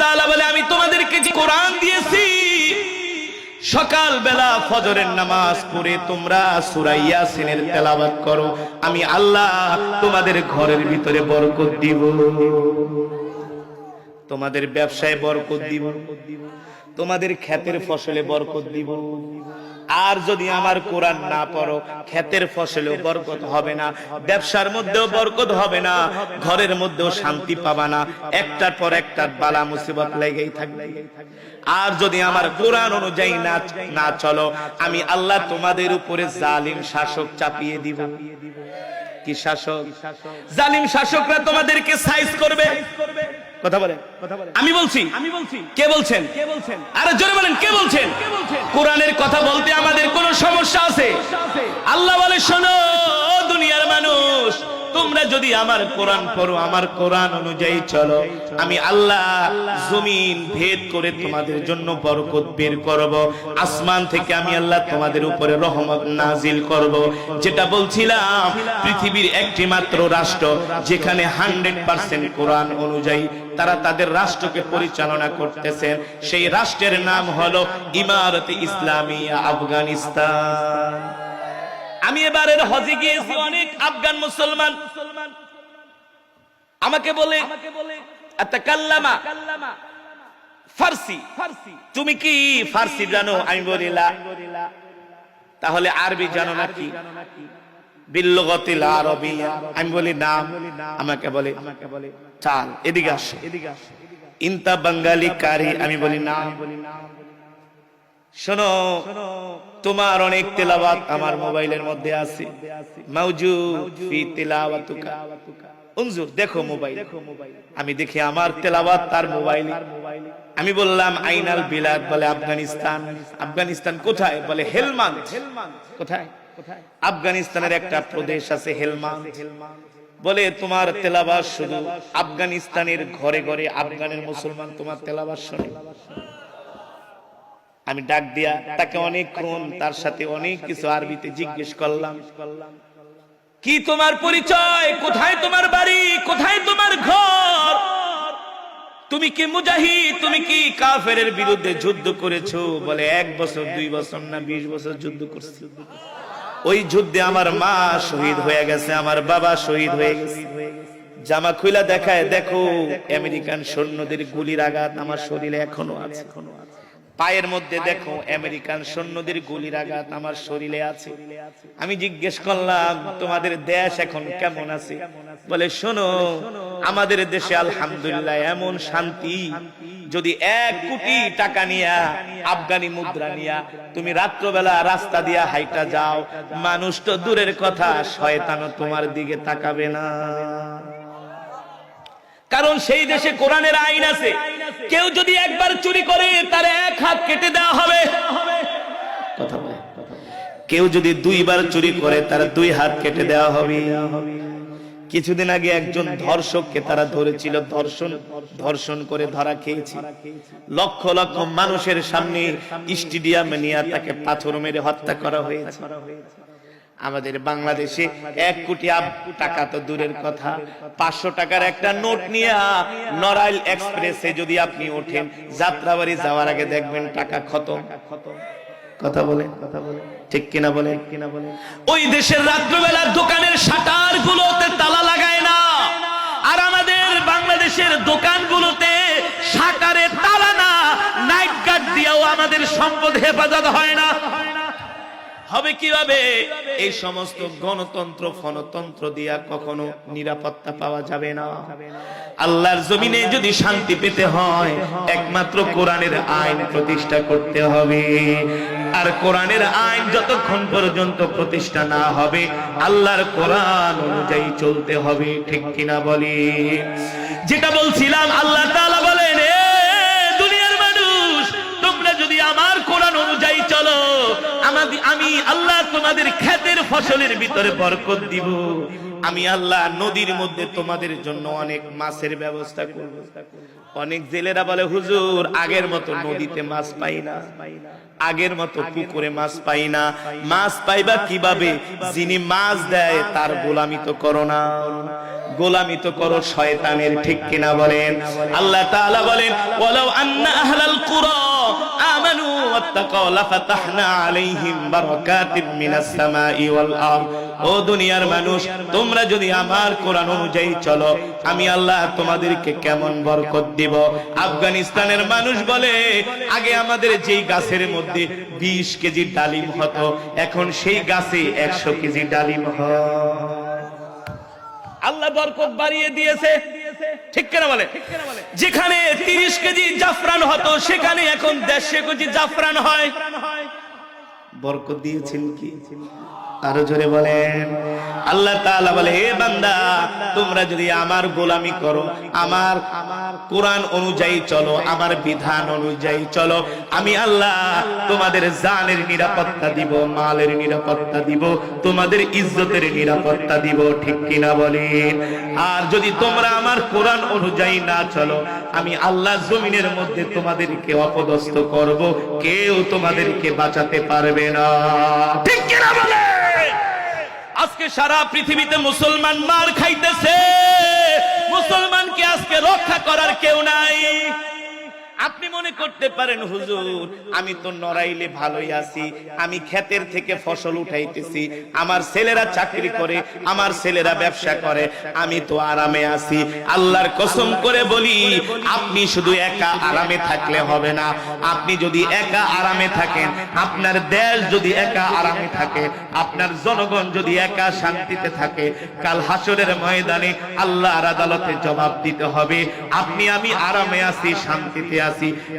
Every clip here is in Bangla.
তাআলা বলে, আমি তোমাদেরকে যে কোরআন দিয়েছি সকাল বেলা ফজরের নামাজ পড়ে তোমরা সূরা ইয়াসিনের তেলাওয়াত করো। আমি আল্লাহ তোমাদের ঘরের ভিতরে বরকত দিব। তোমাদের ব্যবসায় বরকত দিব। তোমাদের ক্ষেতের ফসলে বরকত দিব। আর যদি আমার কোরআন না পড়ো, ক্ষেতের ফসলেও বরকত হবে না, ব্যবসার মধ্যেও বরকত হবে না, ঘরের মধ্যেও শান্তি পাবা না, একটার পর একটার বালা মুসিবত লেগেই থাকবে। আর যদি আমার কোরআন অনুযায়ী না না চলো, আমি আল্লাহ তোমাদের উপরে জালিম শাসক চাপিয়ে দিব। কি শাসক? জালিম শাসকরা তোমাদেরকে সাইজ করবে। কথা বলেন আমি বলছি আমি বলছি। কে বলছেন? কে বলছেন? আরে জোরে বলেন কে বলছেন? কোরআনের কথা বলতে আমাদের কোন সমস্যা আছে। আল্লাহ বলে শোনো দুনিয়ার মানুষ তোমরা যদি আমার কোরআন পড়ো, আমার কোরআন অনুযায়ী চলো। আমি আল্লাহ জমিন ভেদ করে তোমাদের জন্য বরকত বের করব। আসমান থেকে আমি আল্লাহ তোমাদের উপরে রহমত নাজিল করব। যেটা বলছিলাম, পৃথিবীর একটি মাত্র রাষ্ট্র, যেখানে হান্ড্রেড পার্সেন্ট কোরআন অনুযায়ী তারা তাদের রাষ্ট্রকে পরিচালনা করতেছেন। সেই রাষ্ট্রের নাম হলো ইমারতে ইসলামিয়া, আফগানিস্তান। আমি এবারের হজে গিয়েছি, অনেক আফগান মুসলমান। আমাকে বলে, আতাকাল্লামা, ফার্সি। তুমি কি ফার্সি জানো? আমি বলিলা তাহলে আরবি জানো নাকি? আরবিয়া। আমি বলি বলে, চাল, এদিকে ইনতা কারি, আমি বলি নাম শোনো, তোমার অনেক তেলাওয়াত আমার মোবাইলের মধ্যে আছে। দেখো মোবাইল। আমি দেখি আমার তেলাওয়াত তার মোবাইলে। আমি বললাম, আইনাল বিলাদ বলে আফগানিস্তান। আফগানিস্তান কোথায়? বলে হেলমান কোথায়? আফগানিস্তানের একটা প্রদেশ আছে হেলমান বলে, তোমার তেলাবাস শুধু আফগানিস্তানের ঘরে ঘরে আফগানের মুসলমান তোমার তেলাবাস শোনে। আমি ডাক দিয়া তাকে অনেকক্ষণ তার সাথে অনেক কিছু আরবিতে জিজ্ঞেস করলাম, কি তোমার পরিচয়? কোথায় তোমার বাড়ি? কোথায় তোমার ঘর? তুমি কি মুজাহিদ? তুমি কি কাফেরের বিরুদ্ধে যুদ্ধ করেছ? বলে, এক বছর, দুই বছর না, বিশ বছর যুদ্ধ করছি। ওই যুদ্ধে আমার মা শহীদ হয়ে গেছে, আমার বাবা শহীদ হয়ে গেছে। জামা খুইলা দেখায়, দেখো, আমেরিকান সৈন্যদের গুলির আঘাত আমার শরীরে এখনও আছে। এখনও আছে পায়ের মধ্যে দেখো আমেরিকান সৈন্যদের গুলির আঘাত আমার শরীরে আছে। আমি জিজ্ঞেস করলাম তোমাদের দেশ এখন কেমন আছে? বলে শোনো আমাদের দেশে আলহামদুলিল্লাহ এমন শান্তি। যদি এক কোটি টাকা নিয়া আফগানি মুদ্রা নিয়া তুমি রাত্রবেলা রাস্তা দিয়া হাইটা যাও। মানুষ তো দূরের কথা শয়তানও তোমার দিকে তাকাবে না। কারণ সেই দেশে কোরআনের আইন আছে। কেউ যদি একবার চুরি করে, তার এক হাত কেটে দেওয়া হবে। কথা বলে কেউ যদি দুইবার চুরি করে, তার দুই হাত কেটে দেওয়া হবে। কিছুদিন আগে একজন ধর্ষককে তারা ধরেছিল, ধর্ষণ ধর্ষণ করে ধরা খেয়েছে। লক্ষ লক্ষ মানুষের সামনে স্টেডিয়ামে নিয়ে তাকে পাথর মেরে হত্যা করা হয়েছে। আমাদের বাংলাদেশে এক কোটি টাকা তো দূরের কথা। পাঁচশো টাকার একটা নোট নিয়ে নরাইল এক্সপ্রেসে যদি আপনি ওঠেন যাত্রাবাড়ি যাওয়ার আগে দেখবেন টাকা খতম। কথা বলে কথা বলে ঠিক কিনা বলে কিনা বলে ওই দেশের রাত্রবেলার দোকানের শাটার গুলোতে তালা লাগায় না। আর আমাদের বাংলাদেশের দোকানগুলোতে শাটারে তালা না নাইট গার্ড দিয়েও আমাদের সম্পদ হেফাজত হয় না। হবে কীভাবে? এই সমস্ত গণতন্ত্র ফনতন্ত্র দিয়া কখনো নিরাপত্তা পাওয়া যাবে না। আল্লাহর জমিনে যদি শান্তি পেতে হয়, একমাত্র কোরআনের আইন প্রতিষ্ঠা করতে হবে। আর কোরআনের আইন যতক্ষণ পর্যন্ত প্রতিষ্ঠা না হবে, আল্লাহর কোরআন অনুযায়ী চলতে হবে, ঠিক কিনা বলি? যেটা বলছিলাম, আল্লাহ তাআলা তোমাদের ক্ষেতের ফসলের ভিতরে বরকত দিব। আমি আল্লাহ নদীর মধ্যে তোমাদের জন্য অনেক মাছের ব্যবস্থা করব। অনেক জেলেরা বলে, হুজুর, আগের মতো নদীতে মাছ পাই না। আগের মতো পুকুরে মাছ পাই না। মাছ পাইবা কীভাবে? যিনি মাছ দেয়, তার গোলামি তো করো না। গোলামি তো করো শয়তানের, ঠিক কিনা বলেন? আল্লাহ তাআলা বলেন, ওয়ালাউ আন্না আহলাল কুরা আমানু ওয়াত্তাকাও লাফাতাহনা আলাইহিম বারাকাতিম মিনাস সামাই ওয়াল আরদ। ও দুনিয়ার মানুষ, তোমরা যদি আমার কোরআন অনুযায়ী চলো, আমি আল্লাহ তোমাদেরকে কেমন বরকত দিব? আফগানিস্তানের মানুষ বলে, আগে আমাদের যেই গাছের মধ্যে 20 কেজি ডালিম হতো, এখন সেই গাছে 100 কেজি ডালিম হয়। আল্লাহ বরকত বাড়িয়ে দিয়েছে। ঠিক কেনা বলে? যেখানে তিরিশ কেজি জাফরান হতো, সেখানে এখন দেড়শো কেজি জাফরান হয়। বরকত দিয়েছেন কি? আরও জোরে বলেন। আল্লাহ তাআলা বলে, হে বান্দা, তোমরা যদি আমার গোলামি করো, আমার কোরআন অনুযায়ী চলো, আমার বিধান অনুযায়ী চলো, আমি আল্লাহ তোমাদের জানের নিরাপত্তা দিব, মালের নিরাপত্তা দিব, তোমাদের ইজ্জতের নিরাপত্তা দিব। ঠিক কিনা বলেন? আর যদি তোমরা আমার কোরআন অনুযায়ী না চলো, আমি আল্লাহ জমিনের মধ্যে তোমাদেরকে অপদস্থ করব, কেউ তোমাদেরকে বাঁচাতে পারবে না। ঠিক কিনা বলে আজকে সারা পৃথিবীতে মুসলমান মার খাইতেছে। মুসলমানকে আজকে রক্ষা করার কেউ নাই। আপনি মনে করতে পারেন, হুজুর, আমি তো নড়াইলে ভালোই আছি, আমি ক্ষেতের থেকে ফসল উঠাইতেছি, আমার ছেলেরা চাকরি করে, আমার ছেলেরা ব্যবসা করে, আমি তো আরামে আছি। আল্লাহর কসম করে বলি, আপনি শুধু একা আরামে থাকলে হবে না। আপনি যদি একা আরামে থাকেন, আপনার দেশ যদি একা আরামে থাকে, আপনার জনগণ যদি একা শান্তিতে থাকে, কাল হাসরের ময়দানে আল্লাহর আদালতে জবাব দিতে হবে, আপনি আমি আরামে আছি, শান্তিতে আছি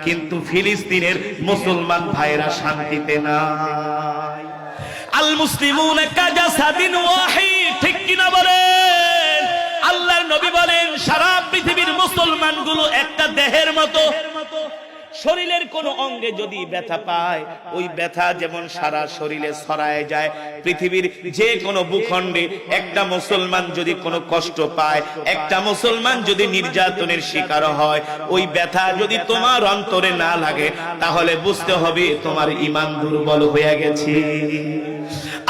কিন্তু ফিলিস্তিনের মুসলমান ভাইরা শান্তিতে নাই। আল মুসলিমুন কাজা সাদিন ওয়াহি ঠিক কিনা বলেন? আল্লাহর নবী বলেন, সারা পৃথিবীর মুসলমানগুলো একটা দেহের মতো শরীরের কোন অঙ্গে যদি ব্যথা পায়, ওই ব্যথা যেমন সারা শরীরে ছড়ায় যায়, পৃথিবীর যে কোনো ভূখণ্ডে একটা মুসলমান যদি কোনো কষ্ট পায়, একটা মুসলমান যদি নির্যাতনের শিকার হয়, ওই ব্যথা যদি তোমার অন্তরে না লাগে, তাহলে বুঝতে হবে তোমার ইমান দুর্বল হয়ে গেছে।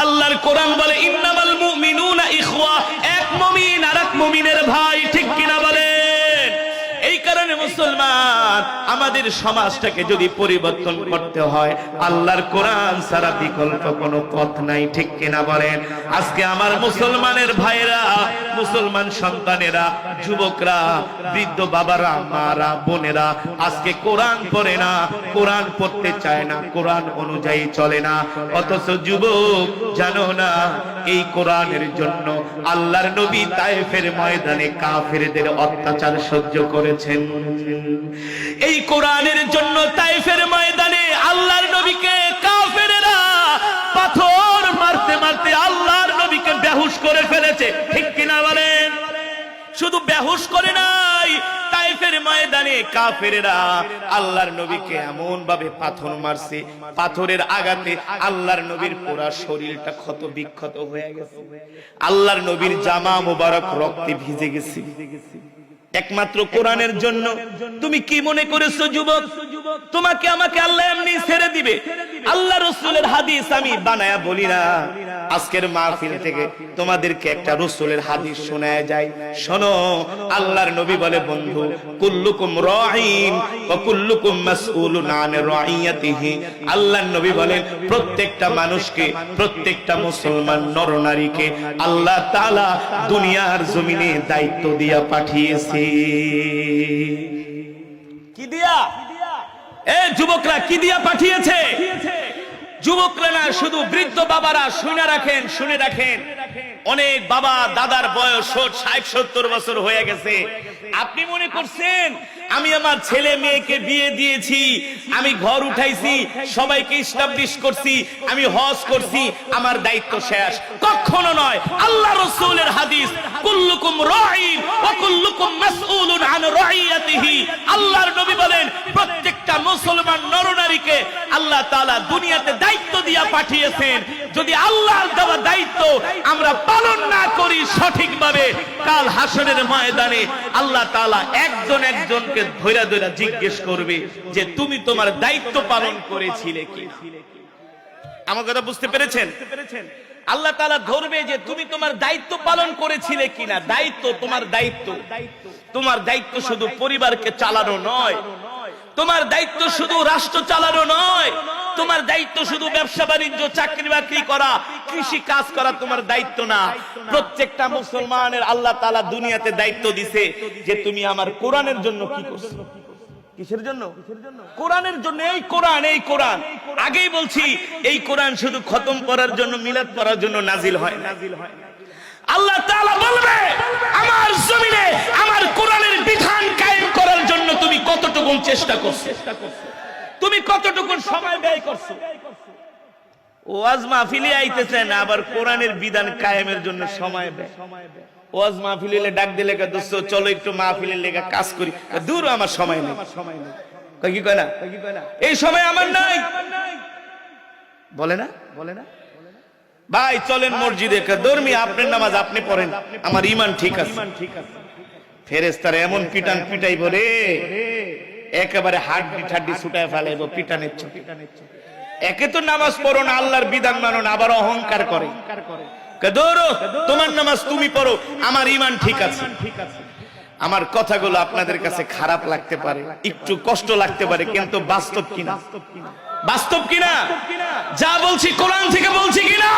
আল্লাহর কোরআন বলে, ইন্নামাল মুমিনুনা ইখওয়া এক মুমিন আর এক মুমিনের ভাই কারণে মুসলমান, আমাদের সমাজটাকে যদি পরিবর্তন করতে হয়, আল্লাহর কোরআন সারা বিকল্প কোনো পথ নাই, ঠিক কিনা বলেন? আজকে আমার মুসলমানের ভাইরা মুসলমান সন্তানেরা, যুবকরা, বৃদ্ধ বাবারা, মারা, বোনেরা, আজকে কোরআন পড়ে না, কোরআন পড়তে চায় না, কোরআন অনুযায়ী চলে না। অথচ যুবক, জানো না, এই কোরআনের জন্য আল্লাহর নবী তায়েফের ময়দানে কাফেরদের অত্যাচার সহ্য করেছেন। এই কোরআনের জন্য তাইফের ময়দানে আল্লাহর নবীকে কাফেরেরা পাথর মারতে মারতে আল্লাহর নবীকে বেহুশ করে ফেলেছে। ঠিক শুধু বেহুশ করে নাই, তাইফের ময়দানে কাফেরেরা আল্লাহর নবীকে এমন ভাবে পাথর মারছে, পাথরের আঘাতে আল্লাহর নবীর পুরা শরীরটা ক্ষত বিক্ষত হয়ে গেছে। আল্লাহর নবীর জামা মোবারক রক্তে ভিজে গেছে। একমাত্র কোরআনের জন্য। তুমি কি মনে করেছ, যুবক? তোমাকে আমাকে আল্লাহ এমনি ছেড়ে দিবে। আল্লাহ রসুলের হাদিস আমি বানায়া বলি না। আজকের মাহফিল থেকে তোমাদেরকে একটা রসুলের হাদিস শোনায় যায়। শোনো, আল্লাহর নবী বলে, বন্ধু, কুল্লুকুম রাঈন ওয়া কুল্লুকুম মাসউলুন আন রাইয়াতিহি আল্লাহর নবী বলেন প্রত্যেকটা মানুষকে, প্রত্যেকটা মুসলমান নরনারীকে আল্লাহ তাআলা দুনিয়ার জমিনে দায়িত্ব দিয়া পাঠিয়েছে। কি দিয়া? এ যুবকরা কি দিয়া পাঠিয়েছে? যুবকরা না শুধু বৃদ্ধ বাবারা শুনে রাখেন শুনে রাখেন। অনেক বাবা, দাদার বয়স ষাট সত্তর বছর হয়ে গেছে। আপনি মনে করছেন, আমি আমার ছেলে মেয়েকে বিয়ে দিয়েছি, আমি ঘর উঠাইছি, সবাইকে ইস্টাবলিশ করছি, আমি হজ করছি, আমার দায়িত্ব শেষ। কখনো নয়, আল্লাহ রসুলের হাদিস, কুল্লুকুম ওয়া কুল্লুকুম মাসউলুন আন রাইয়াতিহি আল্লাহর নবী বলেন, প্রত্যেকটা মুসলমান নরনারীকে আল্লাহ তাআলা দুনিয়াতে দায়িত্ব দিয়া পাঠিয়েছেন। যদি আল্লাহর দেওয়া দায়িত্ব আমরা পালন না করি সঠিকভাবে। কাল হাসনের ময়দানে আল্লাহ তাআলা একজন একজনকে ধৈরা ধৈরা জিজ্ঞেস করবে যে, তুমি তোমার দায়িত্ব পালন করেছিলে কি আমার কথা বুঝতে পেরেছেন? আল্লাহ তাআলা ধরবে যে, তুমি তোমার দায়িত্ব পালন করেছিলে কিনা? দায়িত্ব তোমার দায়িত্ব। তোমার দায়িত্ব শুধু পরিবারকে চালানো নয়। তোমার দায়িত্ব শুধু রাষ্ট্র চালানো নয়। তোমার দায়িত্ব শুধু ব্যবসা বাণিজ্য, চাকরি বাকরি করা, কৃষি কাজ করা তোমার দায়িত্ব না। প্রত্যেকটা মুসলমানের আল্লাহ তাআলা দুনিয়াতে দায়িত্ব দিছে যে তুমি আমার কোরআনের জন্য কি করছ। আমার আমার কোরআনের বিধান কায়েম করার জন্য তুমি কতটুকু চেষ্টা করছ? তুমি কতটুকু সময় ব্যয় করছ? ওয়াজ মাহফিলে আইতেছেন আবার কোরআনের বিধান কায়েমের জন্য সময় ব্যয়। ওয়াজ মাহফিলে ডাক দিলে দোস্ত, চলো একটু মাহফিলের লেগে কাজ করি। দূর, আমার সময় নেই। কয় কি কয় না? এই সময় আমার নাই। বলে না? বলে না ভাই, চলেন মসজিদে ধর্মী, আপনার নামাজ আপনি পড়েন। আমার ইমান ঠিক আছে। ফেরেস্তার এমন পিটান পিটাইব রে। একেবারে হাড্ডি ঠাড্ডি ছুটায় ফেলাইব পিটানের চোখে একে তো নামাজ পড়ো না, আল্লাহর বিধান মানো না, আবার অহংকার করে। তোমার নামাজ তুমি পড়ো, আমার ইমান ঠিক আছে। আমার কথাগুলো আপনাদের কাছে খারাপ লাগতে পারে, একটু কষ্ট লাগতে পারে, কিন্তু বাস্তব কিনা? বাস্তব কিনা? যা বলছি কোরআন থেকে বলছি কিনা?